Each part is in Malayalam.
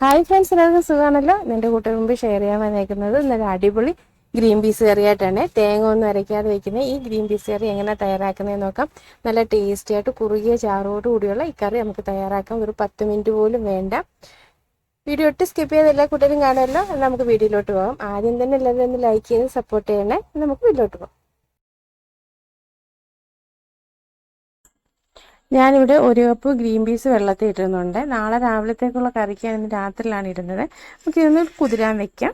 ഹായ് ഫ്രണ്ട്സ് എല്ലാവർക്കും സുഖമാണല്ലോ? എന്റെ കൂട്ടുകാർ മുമ്പ് ഷെയർ ചെയ്യാൻ വന്നേക്കുന്നത് ഇന്നൊരു അടിപൊളി ഗ്രീൻ പീസ് കറിയായിട്ടാണ്. തേങ്ങ ഒന്നും അരയ്ക്കാതെ വെക്കുന്ന ഈ ഗ്രീൻ പീസ് കറി എങ്ങനെ തയ്യാറാക്കുന്നതെന്ന് നോക്കാം. നല്ല ടേസ്റ്റി ആയിട്ട് കുറുകിയ ചാറോട് കൂടിയുള്ള ഈ കറി നമുക്ക് തയ്യാറാക്കാം. ഒരു പത്ത് മിനിറ്റ് പോലും വേണ്ട. വീഡിയോ ഒട്ട് സ്കിപ്പ് ചെയ്ത് എല്ലാ കൂട്ടരും കാണുമല്ലോ. നമുക്ക് വീഡിയോയിലോട്ട് പോകാം. ആദ്യം തന്നെ എല്ലാവരും ഒന്ന് ലൈക്ക് ചെയ്ത് സപ്പോർട്ട് ചെയ്യണേ. നമുക്ക് വീഡിയോട്ട് പോകാം. ഞാനിവിടെ ഒരു കപ്പ് ഗ്രീൻ പീസ് വെള്ളത്തിൽ ഇടുന്നുണ്ട് നാളെ രാവിലത്തേക്കുള്ള കറിക്കാണ് ഇന്ന് രാത്രിയിലാണ് ഇടുന്നത്. നമുക്ക് ഇതൊന്ന് കുതിരാൻ വെക്കാം.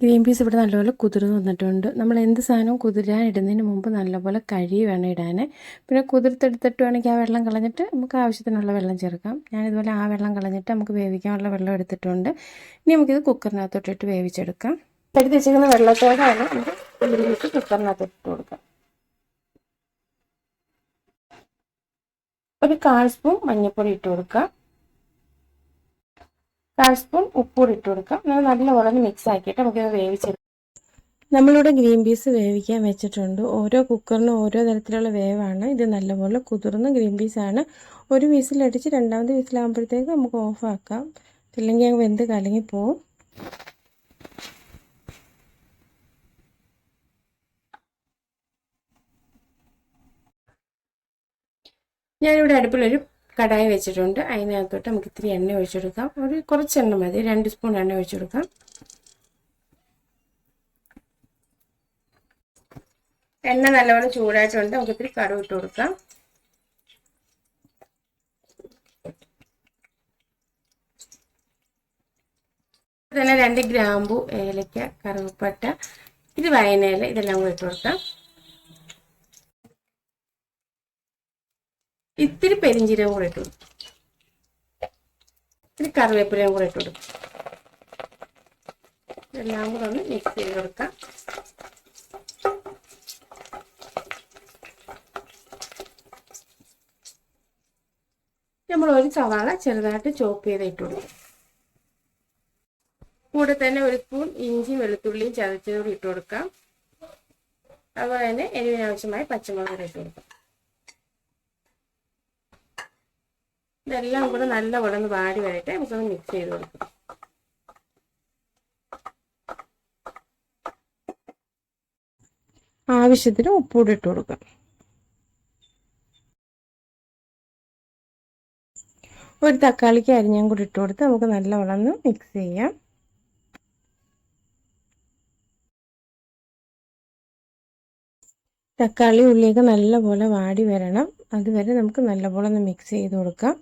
ഗ്രീൻ പീസ് ഇവിടെ നല്ലപോലെ കുതിർന്ന് വന്നിട്ടുണ്ട്. നമ്മൾ എന്ത് സാധനവും കുതിരാൻ ഇടുന്നതിന് മുമ്പ് നല്ലപോലെ കഴുകി വേണം ഇടാൻ പിന്നെ കുതിർത്തെടുത്തിട്ട് വേണമെങ്കിൽ ആ വെള്ളം കളഞ്ഞിട്ട് നമുക്ക് ആവശ്യത്തിനുള്ള വെള്ളം ചേർക്കാം. ഞാനിതുപോലെ ആ വെള്ളം കളഞ്ഞിട്ട് നമുക്ക് വേവിക്കാനുള്ള വെള്ളം എടുത്തിട്ടുണ്ട്. ഇനി നമുക്കിത് കുക്കറിനകത്തോട്ടിട്ട് വേവിച്ചെടുക്കാം. എടുത്ത് വെച്ചിരിക്കുന്ന വെള്ളത്തോടെയാണ് നമുക്ക് ഉള്ളിലേക്ക് കുക്കറിനകത്ത് ഇട്ട് കൊടുക്കാം. ഒരു കാൽ സ്പൂൺ മഞ്ഞപ്പൊടി ഇട്ട് കൊടുക്കാം. കാൽ സ്പൂൺ ഉപ്പൂടി ഇട്ട് കൊടുക്കാം. നമ്മൾ നല്ലപോലെ മിക്സ് ആക്കിയിട്ട് നമുക്കിത് വേവിച്ചെടുക്കാം നമ്മളിവിടെ ഗ്രീൻ പീസ് വേവിക്കാൻ വെച്ചിട്ടുണ്ട്. ഓരോ കുക്കറിനും ഓരോ തരത്തിലുള്ള വേവാണ്. ഇത് നല്ലപോലെ കുതിർന്ന ഗ്രീൻ പീസാണ് ഒരു വീസിലടിച്ച് രണ്ടാമത്തെ വീസിലാകുമ്പോഴത്തേക്ക് നമുക്ക് ഓഫാക്കാം ഇല്ലെങ്കിൽ വെന്ത് കലങ്ങി പോവും ഞാനിവിടെ അടുപ്പിലൊരു കടായി വെച്ചിട്ടുണ്ട്. അതിനകത്തോട്ട് നമുക്ക് ഇത്തിരി എണ്ണ ഒഴിച്ചെടുക്കാം. ഒരു കുറച്ച് എണ്ണ മതി. രണ്ട് സ്പൂൺ എണ്ണ ഒഴിച്ചെടുക്കാം. എണ്ണ നല്ലപോലെ ചൂടായിട്ടുണ്ട്. നമുക്ക് ഇത്തിരി കടുവ് ഇട്ട് കൊടുക്കാം. തന്നെ രണ്ട് ഗ്രാമ്പു ഏലക്ക കറുവപ്പട്ട ഇത് വയനയില ഇതെല്ലാം കൂടി ഇട്ട് കൊടുക്കാം. ഇത്തിരി പെരിഞ്ചീരകം കൂടെ ഇട്ടു ഇത്തിരി കറിവേപ്പിലയും കൂടെ ഇട്ടു എല്ലാം കൂടെ ഒന്ന് മിക്സ് ചെയ്ത് കൊടുക്കാം. നമ്മൾ ഒരു സവാള ചെറുതായിട്ട് ചോപ്പ് ചെയ്ത് ഇട്ടു കൂടെ തന്നെ ഒരു സ്പൂൺ ഇഞ്ചി വെളുത്തുള്ളിയും ചതച്ചതുകൂടി ഇട്ടു കൊടുക്കാം. അതുപോലെ തന്നെ എരിവിനാവശ്യമായ പച്ചമുളക് ഇട്ട് കൊടുക്കാം. ഇതെല്ലാം കൂടെ നല്ലപോലെ ഒന്ന് വാടി വരട്ടെ. നമുക്കൊന്ന് മിക്സ് ചെയ്ത് കൊടുക്കാം. ആവശ്യത്തിന് ഉപ്പൂടി ഇട്ട് കൊടുക്കാം. ഒരു തക്കാളിക്ക് അരിഞ്ഞും കൂടി ഇട്ട് കൊടുത്ത് നമുക്ക് നല്ല വളർന്ന് മിക്സ് ചെയ്യാം. തക്കാളി ഉള്ളിയൊക്കെ നല്ലപോലെ വാടി വരണം. അതുവരെ നമുക്ക് നല്ലപോലെ ഒന്ന് മിക്സ് ചെയ്ത് കൊടുക്കാം.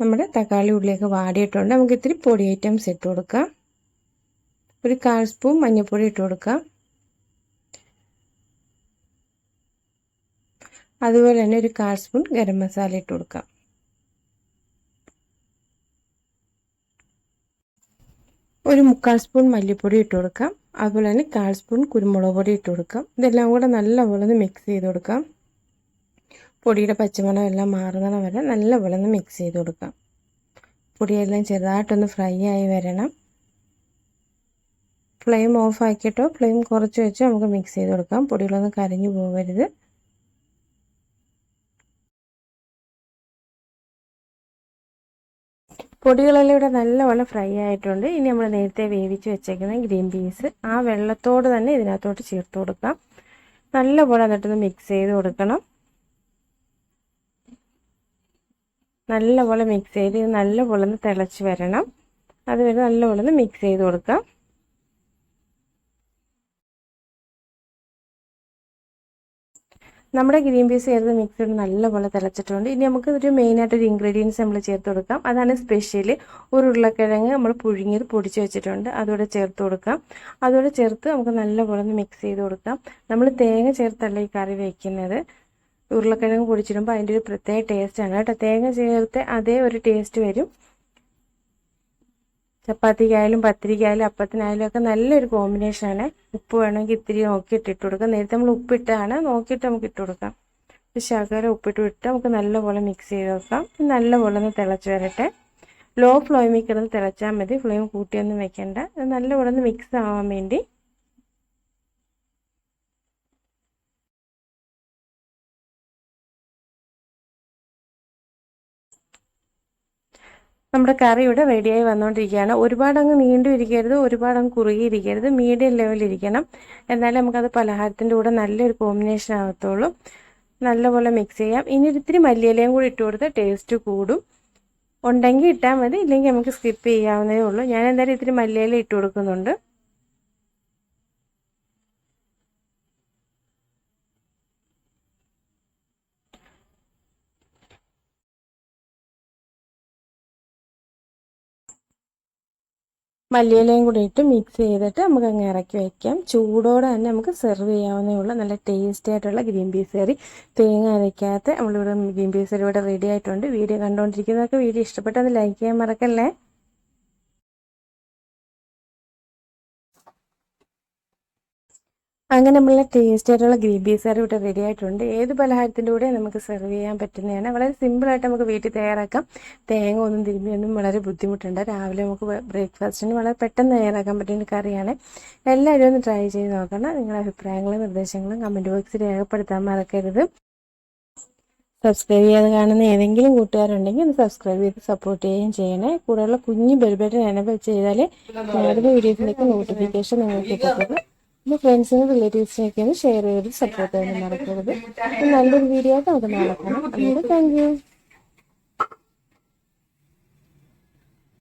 നമ്മുടെ തക്കാളി ഉള്ളിയൊക്കെ വാടിയിട്ടുണ്ട്. നമുക്ക് ഇത്തിരി പൊടി ഐറ്റംസ് ഇട്ട് കൊടുക്കാം. ഒരു കാൽ സ്പൂൺ മഞ്ഞൾപ്പൊടി ഇട്ട് കൊടുക്കാം. അതുപോലെ തന്നെ ഒരു കാൽ സ്പൂൺ ഗരം മസാല ഇട്ട് കൊടുക്കാം. ഒരു മുക്കാൽ സ്പൂൺ മല്ലിപ്പൊടി ഇട്ട് കൊടുക്കാം. അതുപോലെ തന്നെ കാൽ സ്പൂൺ കുരുമുളക് പൊടി ഇട്ട് കൊടുക്കാം. ഇതെല്ലാം കൂടെ നല്ലപോലെ ഒന്ന് മിക്സ് ചെയ്ത് കൊടുക്കാം. പൊടിയുടെ പച്ചമണം എല്ലാം മാറുന്നത് വരെ നല്ലപോലെ ഒന്ന് മിക്സ് ചെയ്ത് കൊടുക്കാം. പൊടിയെല്ലാം ചെറുതായിട്ടൊന്ന് ഫ്രൈ ആയി വരണം. ഫ്ലെയിം ഓഫ് ആക്കിയിട്ടോ ഫ്ലെയിം കുറച്ച് വെച്ച് നമുക്ക് മിക്സ് ചെയ്ത് കൊടുക്കാം. പൊടികളൊന്നും കരഞ്ഞു പോകരുത് പൊടികളെല്ലാം ഇവിടെ നല്ലപോലെ ഫ്രൈ ആയിട്ടുണ്ട്. ഇനി നമ്മൾ നേരത്തെ വേവിച്ച് വെച്ചേക്കുന്ന ഗ്രീൻ പീസ് ആ വെള്ളത്തോട് തന്നെ ഇതിനകത്തോട്ട് ചേർത്ത് കൊടുക്കാം. നല്ലപോലെ എന്നിട്ടൊന്ന് മിക്സ് ചെയ്ത് കൊടുക്കണം. നല്ലപോലെ മിക്സ് ചെയ്ത് ഇത് നല്ലപോലെ ഒന്ന് തിളച്ച് വരണം. അതുവരെ നല്ലപോലെ ഒന്ന് മിക്സ് ചെയ്ത് കൊടുക്കാം. നമ്മുടെ ഗ്രീൻ പീസ് ചേർത്ത് മിക്സ് ചെയ്ത് നല്ലപോലെ തിളച്ചിട്ടുണ്ട്. ഇനി നമുക്ക് ഒരു മെയിനായിട്ട് ഒരു ഇൻഗ്രീഡിയൻസ് നമ്മൾ ചേർത്ത് കൊടുക്കാം. അതാണ് സ്പെഷ്യൽ ഒരു ഉരുളക്കിഴങ്ങ് നമ്മൾ പുഴുങ്ങിയത് പൊടിച്ച് വെച്ചിട്ടുണ്ട്. അതുകൂടെ ചേർത്ത് കൊടുക്കാം. അതുകൂടെ ചേർത്ത് നമുക്ക് നല്ലപോലെ ഒന്ന് മിക്സ് ചെയ്ത് കൊടുക്കാം. നമ്മൾ തേങ്ങ ചേർത്തല്ല ഈ കറി വയ്ക്കുന്നത് ഉരുളക്കിഴങ്ങ് പൊടിച്ചിടുമ്പോൾ അതിന്റെ ഒരു പ്രത്യേക ആണ് കേട്ടോ. തേങ്ങ ചേർത്ത് അതേ ഒരു ടേസ്റ്റ് വരും. ചപ്പാത്തിക്കായാലും പത്തിരിക്കായാലും അപ്പത്തിനായാലും ഒക്കെ നല്ലൊരു കോമ്പിനേഷനാണ് ഉപ്പ് വേണമെങ്കിൽ ഇത്തിരി നോക്കിയിട്ട് ഇട്ട് കൊടുക്കാം. നേരത്തെ നമ്മൾ ഉപ്പിട്ടാണ് നോക്കിയിട്ട് നമുക്ക് ഇട്ട് കൊടുക്കാം. ശകലം ഉപ്പിട്ട് ഇട്ട് നമുക്ക് നല്ലപോലെ മിക്സ് ചെയ്ത് വെക്കാം. നല്ലപോലെ ഒന്ന് തിളച്ച് വരട്ടെ. ലോ ഫ്ലെയിമിൽ കിടന്ന് തിളച്ചാൽ മതി. ഫ്ലെയിം കൂട്ടിയൊന്നും വെക്കേണ്ട. നല്ലപോലെ ഒന്ന് മിക്സ് ആവാൻ വേണ്ടി നമ്മുടെ കറി ഇവിടെ റെഡിയായി വന്നുകൊണ്ടിരിക്കുകയാണ് ഒരുപാട് അങ്ങ് നീണ്ടു ഇരിക്കരുത് ഒരുപാട് അങ്ങ് കുറുകിയിരിക്കരുത് മീഡിയം ലെവലിൽ ഇരിക്കണം. എന്നാലേ നമുക്കത് പലഹാരത്തിന്റെ കൂടെ നല്ലൊരു കോമ്പിനേഷൻ ആകത്തുള്ളൂ നല്ലപോലെ മിക്സ് ചെയ്യാം. ഇനി ഒരിത്തിരി മല്ലിയിലയും കൂടി ഇട്ട് കൊടുത്ത് ടേസ്റ്റ് കൂടും. ഉണ്ടെങ്കിൽ ഇട്ടാൽ മതി ഇല്ലെങ്കിൽ നമുക്ക് സ്കിപ്പ് ചെയ്യാവുന്നതേ ഉള്ളൂ. ഞാൻ എന്തായാലും ഇത്തിരി മല്ലിയില ഇട്ട് കൊടുക്കുന്നുണ്ട്. മല്ലിയിലയും കൂടി ഇട്ട് മിക്സ് ചെയ്തിട്ട് നമുക്ക് അങ്ങ് ഇറക്കി വയ്ക്കാം ചൂടോടെ തന്നെ നമുക്ക് സെർവ് ചെയ്യാവുന്നേ ഉള്ളൂ. നല്ല ടേസ്റ്റി ആയിട്ടുള്ള ഗ്രീൻ പീസ് കറി. തേങ്ങ അരയ്ക്കാത്ത നമ്മളിവിടെ ഗ്രീൻ പീസ് കറി ഇവിടെ റെഡി ആയിട്ടുണ്ട്. വീഡിയോ കണ്ടുകൊണ്ടിരിക്കുന്നവർക്ക് വീഡിയോ ഇഷ്ടപ്പെട്ടത് ലൈക്ക് ചെയ്യാൻ മറക്കല്ലേ? അങ്ങനെ നമ്മളെ ടേസ്റ്റ് ആയിട്ടുള്ള ഗ്രീൻ പീസ് കറി ഇവിടെ റെഡി ആയിട്ടുണ്ട്. ഏത് പലഹാരത്തിന്റെ കൂടെ നമുക്ക് സെർവ് ചെയ്യാൻ പറ്റുന്നതാണ് വളരെ സിമ്പിളായിട്ട് നമുക്ക് വീട്ടിൽ തയ്യാറാക്കാം. തേങ്ങ ഒന്നും തിരുമ്മിയൊന്നും വളരെ ബുദ്ധിമുട്ടുണ്ട്. രാവിലെ നമുക്ക് ബ്രേക്ക്ഫാസ്റ്റിന് വളരെ പെട്ടെന്ന് തയ്യാറാക്കാൻ പറ്റുന്ന കറിയാണ്. എല്ലാവരും ഒന്ന് ട്രൈ ചെയ്ത് നോക്കണം. നിങ്ങളുടെ അഭിപ്രായങ്ങളും നിർദ്ദേശങ്ങളും കമന്റ് ബോക്സിൽ രേഖപ്പെടുത്താൻ മറക്കരുത്. സബ്സ്ക്രൈബ് ചെയ്യാതെ കാണുന്ന ഏതെങ്കിലും കൂട്ടുകാരുണ്ടെങ്കിൽ ഒന്ന് സബ്സ്ക്രൈബ് ചെയ്ത് സപ്പോർട്ട് ചെയ്യുകയും ചെയ്യണേ. കൂടെയുള്ള കുഞ്ഞു ബെൽബട്ടൻ എനബിൾ ചെയ്താൽ ഞാനൊരു വീഡിയോസിലേക്ക് നോട്ടിഫിക്കേഷൻ നിങ്ങൾക്ക് കിട്ടത്തുള്ളൂ. പിന്നെ ഫ്രണ്ട്സിനും റിലേറ്റീവ്സിനൊക്കെ ഒന്ന് ഷെയർ ചെയ്ത് സപ്പോർട്ട് ചെയ്യാൻ മറക്കരുത്. നല്ലൊരു വീഡിയോ ആയിട്ട് നമുക്ക് നാളെ കാണാം അതുകൊണ്ട് താങ്ക് യു